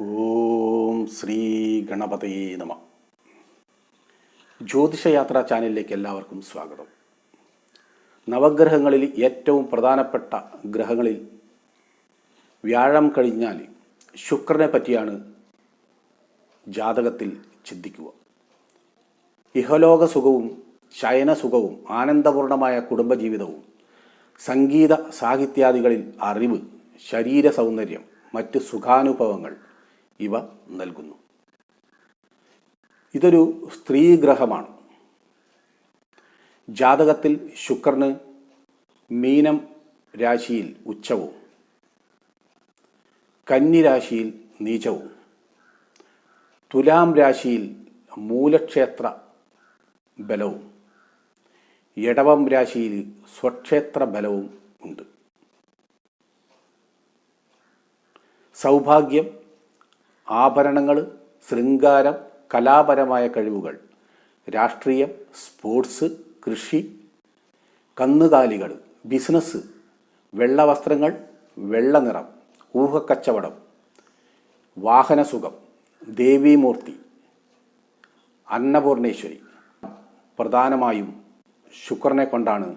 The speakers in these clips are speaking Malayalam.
ഓം ശ്രീ ഗണപതയേ നമ. ജ്യോതിഷയാത്രാ ചാനലിലേക്ക് എല്ലാവർക്കും സ്വാഗതം. നവഗ്രഹങ്ങളിൽ ഏറ്റവും പ്രധാനപ്പെട്ട ഗ്രഹങ്ങളിൽ വ്യാഴം കഴിഞ്ഞാൽ ശുക്രനെ പറ്റിയാണ് ജാതകത്തിൽ ചിന്തിക്കുക. ഇഹലോക സുഖവും ശയനസുഖവും ആനന്ദപൂർണമായ കുടുംബജീവിതവും സംഗീത സാഹിത്യാദികളിൽ അറിവ് ശരീര സൗന്ദര്യം മറ്റ് സുഖാനുഭവങ്ങൾ ഇവ നൽകുന്നു. ഇതൊരു സ്ത്രീഗ്രഹമാണ് ജാതകത്തിൽ ശുക്രന് മീനം രാശിയിൽ ഉച്ചവും കന്നിരാശിയിൽ നീചവും തുലാം രാശിയിൽ മൂലക്ഷേത്ര ബലവും എടവം രാശിയിൽ സ്വക്ഷേത്ര ബലവും ഉണ്ട്. സൗഭാഗ്യം ആഭരണങ്ങൾ ശൃംഗാരം കലാപരമായ കഴിവുകൾ രാഷ്ട്രീയം സ്പോർട്സ് കൃഷി കന്നുകാലികൾ ബിസിനസ് വെള്ളവസ്ത്രങ്ങൾ വെള്ളനിറം ഊഹക്കച്ചവടം വാഹനസുഖം ദേവീമൂർത്തി അന്നപൂർണേശ്വരി പ്രധാനമായും ശുക്രനെ കൊണ്ടാണ്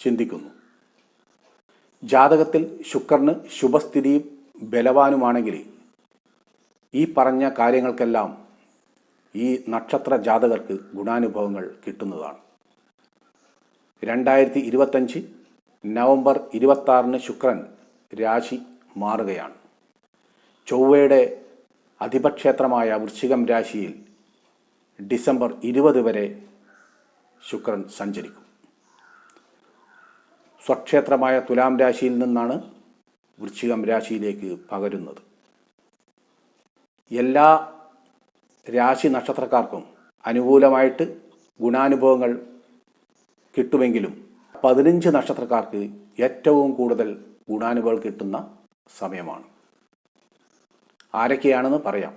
ചിന്തിക്കുന്നു. ജാതകത്തിൽ ശുക്രന് ശുഭസ്ഥിതിയും ബലവാനുമാണെങ്കിൽ ഈ പറഞ്ഞ കാര്യങ്ങൾക്കെല്ലാം ഈ നക്ഷത്ര ജാതകർക്ക് ഗുണാനുഭവങ്ങൾ കിട്ടുന്നതാണ്. രണ്ടായിരത്തി ഇരുപത്തഞ്ച് നവംബർ ഇരുപത്താറിന് ശുക്രൻ രാശി മാറുകയാണ്. ചൊവ്വയുടെ അധിപക്ഷേത്രമായ വൃശ്ചികം രാശിയിൽ ഡിസംബർ ഇരുപത് വരെ ശുക്രൻ സഞ്ചരിക്കും. സ്വക്ഷേത്രമായ തുലാം രാശിയിൽ നിന്നാണ് വൃശ്ചികം രാശിയിലേക്ക് പകരുന്നത്. എല്ലാ രാശി നക്ഷത്രക്കാർക്കും അനുകൂലമായിട്ട് ഗുണാനുഭവങ്ങൾ കിട്ടുമെങ്കിലും പതിനഞ്ച് നക്ഷത്രക്കാർക്ക് ഏറ്റവും കൂടുതൽ ഗുണാനുഭവം കിട്ടുന്ന സമയമാണ്. ആരൊക്കെയാണെന്ന് പറയാം.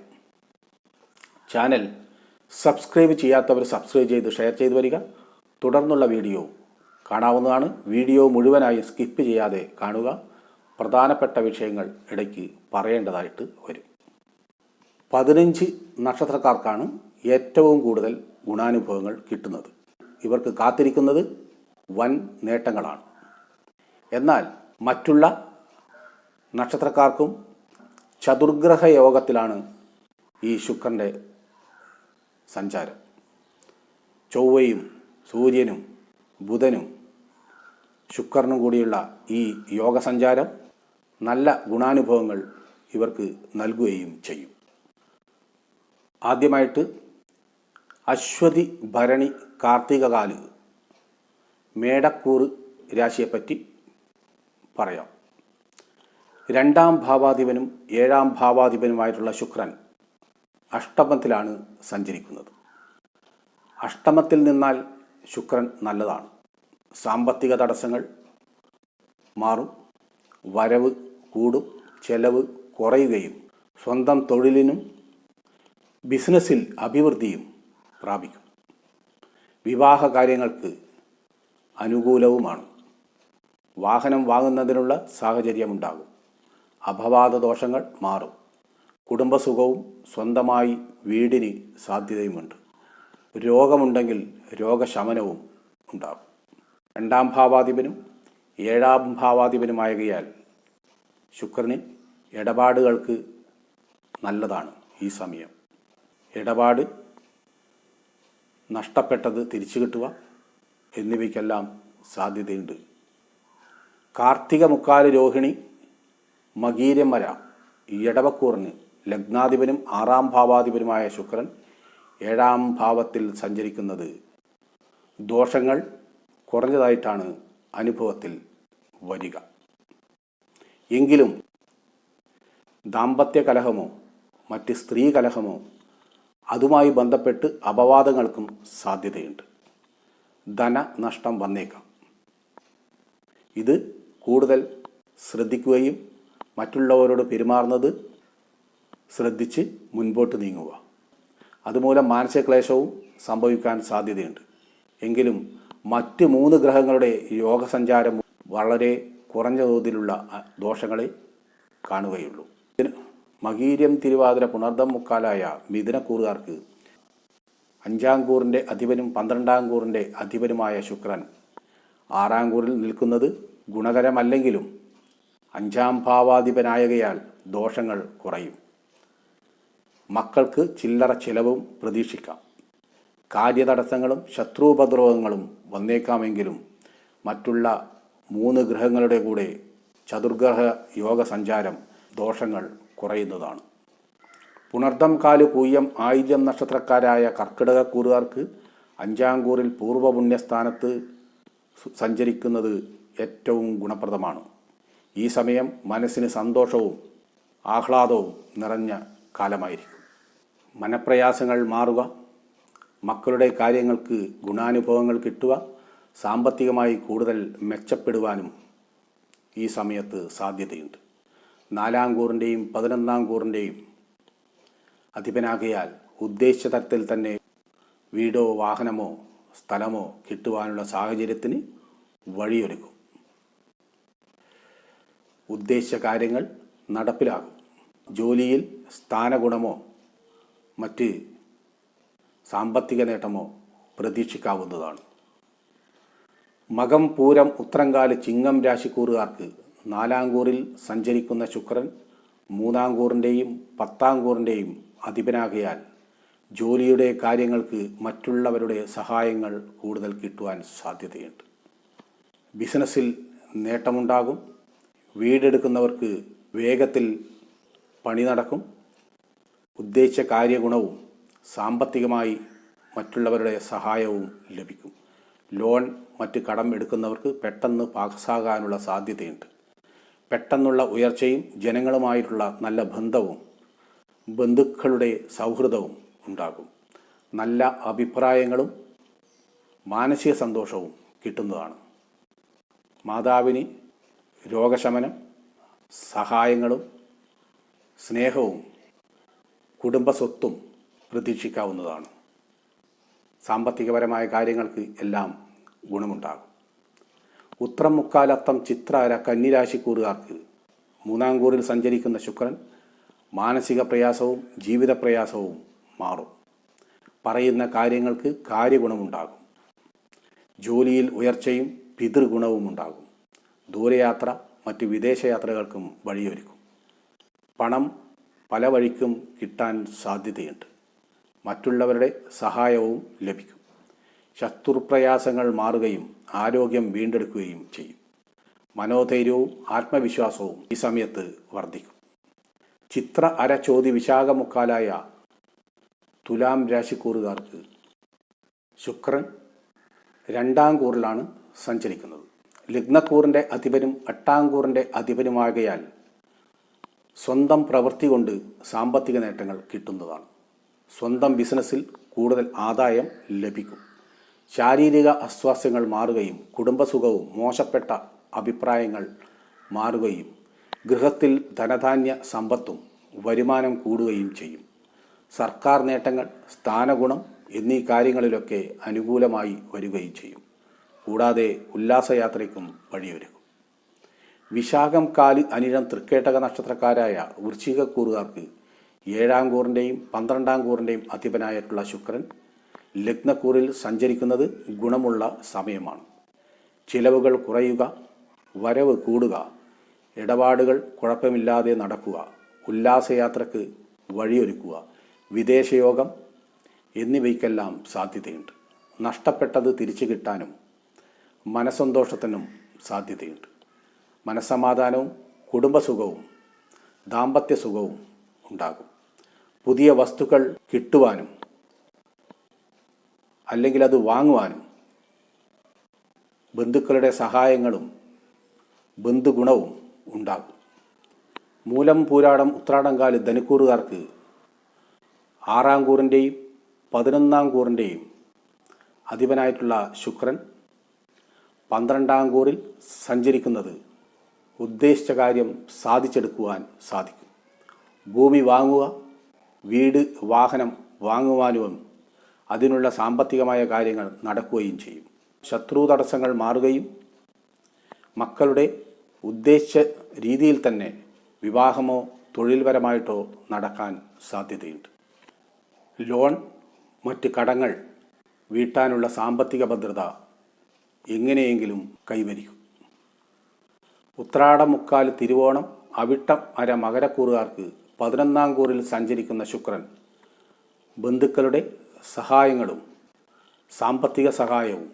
ചാനൽ സബ്സ്ക്രൈബ് ചെയ്യാത്തവർ സബ്സ്ക്രൈബ് ചെയ്ത് ഷെയർ ചെയ്തു വരിക. തുടർന്നുള്ള വീഡിയോ കാണാവുന്നതാണ്. വീഡിയോ മുഴുവനായി സ്കിപ്പ് ചെയ്യാതെ കാണുക. പ്രധാനപ്പെട്ട വിഷയങ്ങൾ ഇടയ്ക്ക് പറയേണ്ടതായിട്ട് വരും. പതിനഞ്ച് നക്ഷത്രക്കാർക്കാണ് ഏറ്റവും കൂടുതൽ ഗുണാനുഭവങ്ങൾ കിട്ടുന്നത്. ഇവർക്ക് കാത്തിരിക്കുന്നത് വൻ നേട്ടങ്ങളാണ്. എന്നാൽ മറ്റുള്ള നക്ഷത്രക്കാർക്കും ചതുർഗ്രഹ യോഗത്തിലാണ് ഈ ശുക്രന്റെ സഞ്ചാരം. ചൊവ്വയും സൂര്യനും ബുധനും ശുക്രനും കൂടിയുള്ള ഈ യോഗസഞ്ചാരം നല്ല ഗുണാനുഭവങ്ങൾ ഇവർക്ക് നൽകുകയും ചെയ്യും. ആദ്യമായിട്ട് അശ്വതി ഭരണി കാർത്തികകാൽ മേടക്കൂറ് രാശിയെപ്പറ്റി പറയാം. രണ്ടാം ഭാവാധിപനും ഏഴാം ഭാവാധിപനുമായിട്ടുള്ള ശുക്രൻ അഷ്ടമത്തിലാണ് സഞ്ചരിക്കുന്നത്. അഷ്ടമത്തിൽ നിന്നാൽ ശുക്രൻ നല്ലതാണ്. സാമ്പത്തിക തടസ്സങ്ങൾ മാറും. വരവ് കൂടും ചെലവ് കുറയുകയും സ്വന്തം തൊഴിലിനും ബിസിനസ്സിൽ അഭിവൃദ്ധിയും പ്രാപിക്കും. വിവാഹ കാര്യങ്ങൾക്ക് അനുകൂലവുമാണ്. വാഹനം വാങ്ങുന്നതിനുള്ള സാഹചര്യമുണ്ടാകും. അപവാദ ദോഷങ്ങൾ മാറും. കുടുംബസുഖവും സ്വന്തമായി വീടിന് സാധ്യതയുമുണ്ട്. രോഗമുണ്ടെങ്കിൽ രോഗശമനവും ഉണ്ടാകും. രണ്ടാം ഭാവാധിപനും ഏഴാം ഭാവാധിപനുമായകയാൽ ശുക്രന് ഇടപാടുകൾക്ക് നല്ലതാണ് ഈ സമയം. ഇടപാട് നഷ്ടപ്പെട്ടത് തിരിച്ചു കിട്ടുക എന്നിവയ്ക്കെല്ലാം സാധ്യതയുണ്ട്. കാർത്തിക മുക്കാൽ രോഹിണി മകീരമര ഇടവക്കൂറിന് ലഗ്നാധിപനും ആറാം ഭാവാധിപനുമായ ശുക്രൻ ഏഴാം ഭാവത്തിൽ സഞ്ചരിക്കുന്നത്. ദോഷങ്ങൾ കുറഞ്ഞതായിട്ടാണ് അനുഭവത്തിൽ വരിക. എങ്കിലും ദാമ്പത്യ കലഹമോ മറ്റ് സ്ത്രീ കലഹമോ അതുമായി ബന്ധപ്പെട്ട് അപവാദങ്ങൾക്കും സാധ്യതയുണ്ട്. ധനനഷ്ടം വന്നേക്കാം. ഇത് കൂടുതൽ ശ്രദ്ധിക്കുകയും മറ്റുള്ളവരോട് പെരുമാറുന്നത് ശ്രദ്ധിച്ച് മുൻപോട്ട് നീങ്ങുക. അതുമൂലം മാനസിക ക്ലേശവും സംഭവിക്കാൻ സാധ്യതയുണ്ട്. എങ്കിലും മറ്റ് മൂന്ന് ഗ്രഹങ്ങളുടെ യോഗസഞ്ചാരം വളരെ കുറഞ്ഞ തോതിലുള്ള ദോഷങ്ങളെ കാണുകയുള്ളൂ. മകീര്യം തിരുവാതിര പുണർദം മുക്കാലായ മിഥുനക്കൂറുകാർക്ക് അഞ്ചാം കൂറിന്റെ അധിപനും പന്ത്രണ്ടാം കൂറിന്റെ അധിപനുമായ ശുക്രൻ ആറാം കൂറിൽ നിൽക്കുന്നത് ഗുണകരമല്ലെങ്കിലും അഞ്ചാം ഭാവാധിപനായകയാൽ ദോഷങ്ങൾ കുറയും. മക്കൾക്ക് ചില്ലറ ചിലവും പ്രതീക്ഷിക്കാം. കാര്യതടസ്സങ്ങളും ശത്രുപദ്രവങ്ങളും വന്നേക്കാമെങ്കിലും മറ്റുള്ള മൂന്ന് ഗ്രഹങ്ങളുടെ കൂടെ ചതുർഗ്രഹ യോഗ സഞ്ചാരം ദോഷങ്ങൾ കുറയുന്നതാണ്. പുണർദം കാൽ പൂയം ആയില്യം നക്ഷത്രക്കാരായ കർക്കിടകക്കൂറുകാർക്ക് അഞ്ചാം കൂറിൽ പൂർവപുണ്യസ്ഥാനത്ത് സഞ്ചരിക്കുന്നത് ഏറ്റവും ഗുണപ്രദമാണ്. ഈ സമയം മനസ്സിന് സന്തോഷവും ആഹ്ലാദവും നിറഞ്ഞ കാലമായിരിക്കും. മനപ്രയാസങ്ങൾ മാറുക മക്കളുടെ കാര്യങ്ങൾക്ക് ഗുണാനുഭവങ്ങൾ കിട്ടുക സാമ്പത്തികമായി കൂടുതൽ മെച്ചപ്പെടുവാനും ഈ സമയത്ത് സാധ്യതയുണ്ട്. നാലാം കൂറിന്റെയും പതിനൊന്നാം കൂറിന്റെയും അധിപനാകിയാൽ ഉദ്ദേശിച്ച തരത്തിൽ തന്നെ വീടോ വാഹനമോ സ്ഥലമോ കിട്ടുവാനുള്ള സാഹചര്യത്തിന് വഴിയൊരുക്കും. ഉദ്ദേശിച്ച കാര്യങ്ങൾ നടപ്പിലാകും. ജോലിയിൽ സ്ഥാനഗുണമോ മറ്റ് സാമ്പത്തിക നേട്ടമോ പ്രതീക്ഷിക്കാവുന്നതാണ്. മകം പൂരം ഉത്രങ്കാല ചിങ്ങം രാശിക്കൂറുകാർക്ക് നാലാം കൂറിൽ സഞ്ചരിക്കുന്ന ശുക്രൻ മൂന്നാം കൂറിന്റെയും പത്താം കൂറിന്റെയും അധിപനാകയാൽ ജോലിയുടെ കാര്യങ്ങൾക്ക് മറ്റുള്ളവരുടെ സഹായങ്ങൾ കൂടുതൽ കിട്ടുവാൻ സാധ്യതയുണ്ട്. ബിസിനസ്സിൽ നേട്ടമുണ്ടാകും. വീടെടുക്കുന്നവർക്ക് വേഗത്തിൽ പണി നടക്കും. ഉദ്ദേശിച്ച കാര്യഗുണവും സാമ്പത്തികമായി മറ്റുള്ളവരുടെ സഹായവും ലഭിക്കും. ലോൺ മറ്റ് കടം എടുക്കുന്നവർക്ക് പെട്ടെന്ന് പാസ്സാകാനുള്ള സാധ്യതയുണ്ട്. പെട്ടെന്നുള്ള ഉയർച്ചയും ജനങ്ങളുമായിട്ടുള്ള നല്ല ബന്ധവും ബന്ധുക്കളുടെ സൗഹൃദവും ഉണ്ടാകും. നല്ല അഭിപ്രായങ്ങളും മാനസിക സന്തോഷവും കിട്ടുന്നതാണ്. മാതാവിന് രോഗശമനം സഹായങ്ങളും സ്നേഹവും കുടുംബസ്വത്തും പ്രതീക്ഷിക്കാവുന്നതാണ്. സാമ്പത്തികപരമായ കാര്യങ്ങൾക്ക് എല്ലാം ഗുണമുണ്ടാകും. ഉത്രം മുക്കാലത്തം ചിത്ര കന്നിരാശിക്കൂറുകാർക്ക് മൂന്നാം കൂറിൽ സഞ്ചരിക്കുന്ന ശുക്രൻ മാനസിക പ്രയാസവും ജീവിത പ്രയാസവും മാറും. പറയുന്ന കാര്യങ്ങൾക്ക് കാര്യഗുണമുണ്ടാകും. ജോലിയിൽ ഉയർച്ചയും പിതൃഗുണവും ഉണ്ടാകും. ദൂരയാത്ര മറ്റ് വിദേശയാത്രകൾക്കും വഴിയൊരുക്കും. പണം പല വഴിക്കും കിട്ടാൻ സാധ്യതയുണ്ട്. മറ്റുള്ളവരുടെ സഹായവും ലഭിക്കും. ശത്രുപ്രയാസങ്ങൾ മാറുകയും ആരോഗ്യം വീണ്ടെടുക്കുകയും ചെയ്യും. മനോധൈര്യവും ആത്മവിശ്വാസവും ഈ സമയത്ത് വർദ്ധിക്കും. ചിത്ര അര ചോതി വിശാഖമുക്കാലായ തുലാം രാശിക്കൂറുകാർക്ക് ശുക്രൻ രണ്ടാം കൂറിലാണ് സഞ്ചരിക്കുന്നത്. ലഗ്നക്കൂറിന്റെ അധിപനും എട്ടാം കൂറിന്റെ അധിപനുമാകയാൽ സ്വന്തം പ്രവൃത്തി കൊണ്ട് സാമ്പത്തിക നേട്ടങ്ങൾ കിട്ടുന്നതാണ്. സ്വന്തം ബിസിനസ്സിൽ കൂടുതൽ ആദായം ലഭിക്കും. ശാരീരിക അസ്വാസ്ഥ്യങ്ങൾ മാറുകയും കുടുംബസുഖവും മോശപ്പെട്ട അഭിപ്രായങ്ങൾ മാറുകയും ഗൃഹത്തിൽ ധനധാന്യ സമ്പത്തും വരുമാനം കൂടുകയും ചെയ്യും. സർക്കാർ നേട്ടങ്ങൾ സ്ഥാനഗുണം എന്നീ കാര്യങ്ങളിലൊക്കെ അനുകൂലമായി വരികയും ചെയ്യും. കൂടാതെ ഉല്ലാസയാത്രയ്ക്കും വഴിയൊരുക്കും. വിശാഖം കാലി അനിഴം തൃക്കേട്ടക നക്ഷത്രക്കാരായ വൃശ്ചികക്കൂറുകാർക്ക് ഏഴാം കൂറിന്റെയും പന്ത്രണ്ടാം കൂറിന്റെയും അധിപനായിട്ടുള്ള ശുക്രൻ ലഗ്നക്കൂറിൽ സഞ്ചരിക്കുന്നത് ഗുണമുള്ള സമയമാണ്. ചിലവുകൾ കുറയുക വരവ് കൂടുക ഇടപാടുകൾ കുഴപ്പമില്ലാതെ നടക്കുക ഉല്ലാസയാത്രക്ക് വഴിയൊരുക്കുക വിദേശയോഗം എന്നിവയ്ക്കെല്ലാം സാധ്യതയുണ്ട്. നഷ്ടപ്പെട്ടത് തിരിച്ചു കിട്ടാനും മനസ്സന്തോഷത്തിനും സാധ്യതയുണ്ട്. മനസ്സമാധാനവും കുടുംബസുഖവും ദാമ്പത്യസുഖവും ഉണ്ടാകും. പുതിയ വസ്തുക്കൾ കിട്ടുവാനും അല്ലെങ്കിൽ അത് വാങ്ങുവാനും ബന്ധുക്കളുടെ സഹായങ്ങളും ബന്ധുഗുണവും ഉണ്ടാകും. മൂലം പൂരാടം ഉത്രാടംകാൽ ധനുക്കൂറുകാർക്ക് ആറാം കൂറിന്റെയും പതിനൊന്നാം കൂറിന്റെയും അധിപനായിട്ടുള്ള ശുക്രൻ പന്ത്രണ്ടാം കൂറിൽ സഞ്ചരിക്കുന്നത് ഉദ്ദേശിച്ച കാര്യം സാധിച്ചെടുക്കുവാൻ സാധിക്കും. ഭൂമി വാങ്ങുക വീട് വാഹനം വാങ്ങുവാനും അതിനുള്ള സാമ്പത്തികമായ കാര്യങ്ങൾ നടക്കുകയും ചെയ്യും. ശത്രു തടസ്സങ്ങൾ മാറുകയും മക്കളുടെ ഉദ്ദേശിച്ച രീതിയിൽ തന്നെ വിവാഹമോ തൊഴിൽപരമായിട്ടോ നടക്കാൻ സാധ്യതയുണ്ട്. ലോൺ മറ്റ് കടങ്ങൾ വീട്ടാനുള്ള സാമ്പത്തിക ഭദ്രത എങ്ങനെയെങ്കിലും കൈവരിക്കും. ഉത്രാട മുക്കാൽ തിരുവോണം അവിട്ടം അര മകരക്കൂറുകാർക്ക് പതിനൊന്നാം കൂറിൽ സഞ്ചരിക്കുന്ന ശുക്രൻ ബന്ധുക്കളുടെ സഹായങ്ങളും സാമ്പത്തിക സഹായവും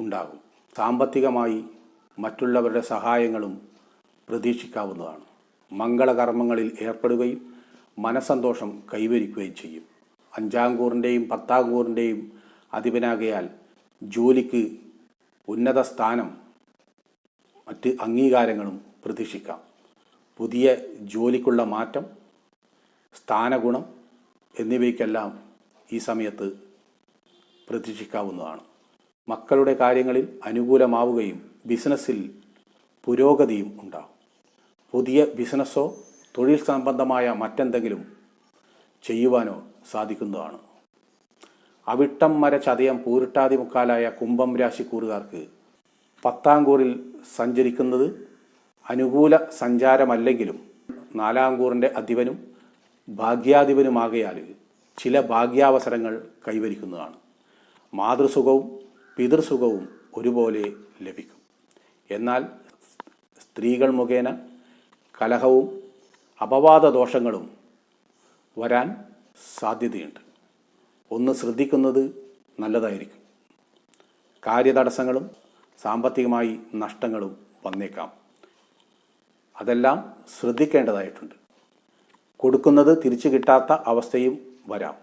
ഉണ്ടാകും. സാമ്പത്തികമായി മറ്റുള്ളവരുടെ സഹായങ്ങളും പ്രതീക്ഷിക്കാവുന്നതാണ്. മംഗളകർമ്മങ്ങളിൽ ഏർപ്പെടുകയും മനസന്തോഷം കൈവരിക്കുകയും ചെയ്യും. അഞ്ചാം കൂറിന്റെയും പത്താം കൂറിന്റെയും അധിപനാകയാൽ ജോലിക്ക് ഉന്നത സ്ഥാനം മറ്റ് അംഗീകാരങ്ങളും പ്രതീക്ഷിക്കാം. പുതിയ ജോലിക്കുള്ള മാറ്റം സ്ഥാനഗുണം എന്നിവയ്ക്കെല്ലാം ഈ സമയത്ത് പ്രതീക്ഷിക്കാവുന്നതാണ്. മക്കളുടെ കാര്യങ്ങളിൽ അനുകൂലമാവുകയും ബിസിനസ്സിൽ പുരോഗതിയും ഉണ്ടാകും പുതിയ ബിസിനസ്സോ തൊഴിൽ സംബന്ധമായ മറ്റെന്തെങ്കിലും ചെയ്യുവാനോ സാധിക്കുന്നതാണ്. അവിട്ടം മര ചതയം പൂരിട്ടാതി മുക്കാലായ കുംഭം രാശിക്കൂറുകാർക്ക് പത്താം കൂറിൽ സഞ്ചരിക്കുന്നത് അനുകൂല സഞ്ചാരമല്ലെങ്കിലും നാലാം കൂറിന്റെ അധിപനും ഭാഗ്യാധിപനുമാകയാൽ ചില ഭാഗ്യാവസരങ്ങൾ കൈവരിക്കുന്നതാണ്. മാതൃസുഖവും പിതൃസുഖവും ഒരുപോലെ ലഭിക്കും. എന്നാൽ സ്ത്രീകൾ മുഖേന കലഹവും അപവാദ ദോഷങ്ങളും വരാൻ സാധ്യതയുണ്ട്. ഒന്ന് ശ്രദ്ധിക്കുന്നത് നല്ലതായിരിക്കും. കാര്യതടസ്സങ്ങളും സാമ്പത്തികമായി നഷ്ടങ്ങളും വന്നേക്കാം. അതെല്ലാം ശ്രദ്ധിക്കേണ്ടതായിട്ടുണ്ട്. കൊടുക്കുന്നത് തിരിച്ചു കിട്ടാത്ത അവസ്ഥയും വരാം.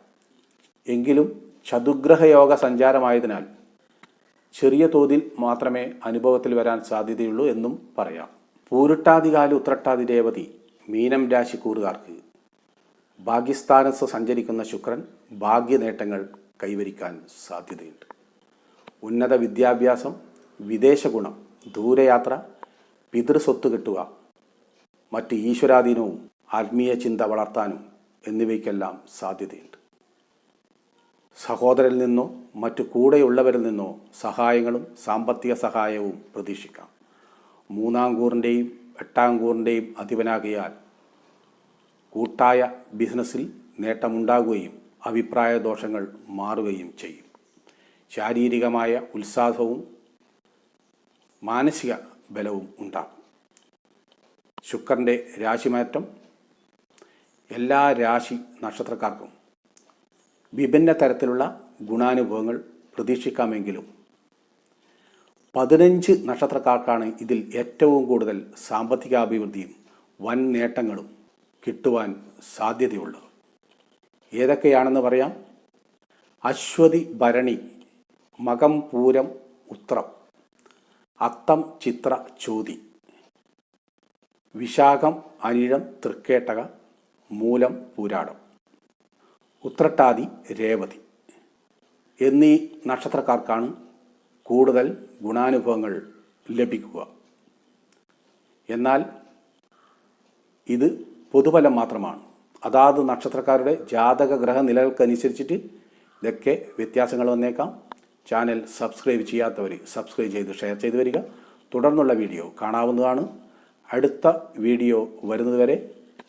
എങ്കിലും ചതുഗ്രഹയോഗ സഞ്ചാരമായതിനാൽ ചെറിയ തോതിൽ മാത്രമേ അനുഭവത്തിൽ വരാൻ സാധ്യതയുള്ളൂ എന്നും പറയാം. പൂരിട്ടാതികാല ഉത്രട്ടാതി രേവതി മീനം രാശിക്കൂറുകാർക്ക് ഭാഗ്യസ്ഥാനത്ത് സഞ്ചരിക്കുന്ന ശുക്രൻ ഭാഗ്യനേട്ടങ്ങൾ കൈവരിക്കാൻ സാധ്യതയുണ്ട്. ഉന്നത വിദ്യാഭ്യാസം വിദേശ ഗുണം ദൂരയാത്ര പിതൃസ്വത്ത് കിട്ടുക മറ്റ് ഈശ്വരാധീനവും ആത്മീയ ചിന്ത വളർത്താനും എന്നിവയ്ക്കെല്ലാം സാധ്യതയുണ്ട്. സഹോദരനിൽ നിന്നോ മറ്റു കൂടെയുള്ളവരിൽ നിന്നോ സഹായങ്ങളും സാമ്പത്തിക സഹായവും പ്രതീക്ഷിക്കാം. മൂന്നാം കൂറിന്റെയും എട്ടാം കൂറിന്റെയും അധിപനാകിയാൽ കൂട്ടായ ബിസിനസ്സിൽ നേട്ടമുണ്ടാകുകയും അഭിപ്രായ ദോഷങ്ങൾ മാറുകയും ചെയ്യും. ശാരീരികമായ ഉത്സാഹവും മാനസിക ബലവും ഉണ്ടാകും. ശുക്രന്റെ രാശിമാറ്റം എല്ലാ രാശി നക്ഷത്രക്കാർക്കും വിഭിന്ന തരത്തിലുള്ള ഗുണാനുഭവങ്ങൾ പ്രതീക്ഷിക്കാമെങ്കിലും പതിനഞ്ച് നക്ഷത്രക്കാർക്കാണ് ഇതിൽ ഏറ്റവും കൂടുതൽ സാമ്പത്തികാഭിവൃദ്ധിയും വൻ നേട്ടങ്ങളും കിട്ടുവാൻ സാധ്യതയുള്ളത്. ഏതൊക്കെയാണെന്ന് പറയാം? അശ്വതി ഭരണി മകം പൂരം ഉത്രം അത്തം ചിത്ര ചോതി വിശാഖം അനിഴം തൃക്കേട്ടക മൂലം പൂരാടം ഉത്രട്ടാതി രേവതി എന്നീ നക്ഷത്രക്കാർക്കാണ് കൂടുതൽ ഗുണാനുഭവങ്ങൾ ലഭിക്കുക. എന്നാൽ ഇത് പൊതുഫലം മാത്രമാണ്. അതാത് നക്ഷത്രക്കാരുടെ ജാതക ഗ്രഹ നിലകൾക്കനുസരിച്ചിട്ട് ഇതൊക്കെ വ്യത്യാസങ്ങൾ വന്നേക്കാം. ചാനൽ സബ്സ്ക്രൈബ് ചെയ്യാത്തവർ സബ്സ്ക്രൈബ് ചെയ്ത് ഷെയർ ചെയ്ത് വരിക. തുടർന്നുള്ള വീഡിയോ കാണാവുന്നതാണ്. അടുത്ത വീഡിയോ വരുന്നതുവരെ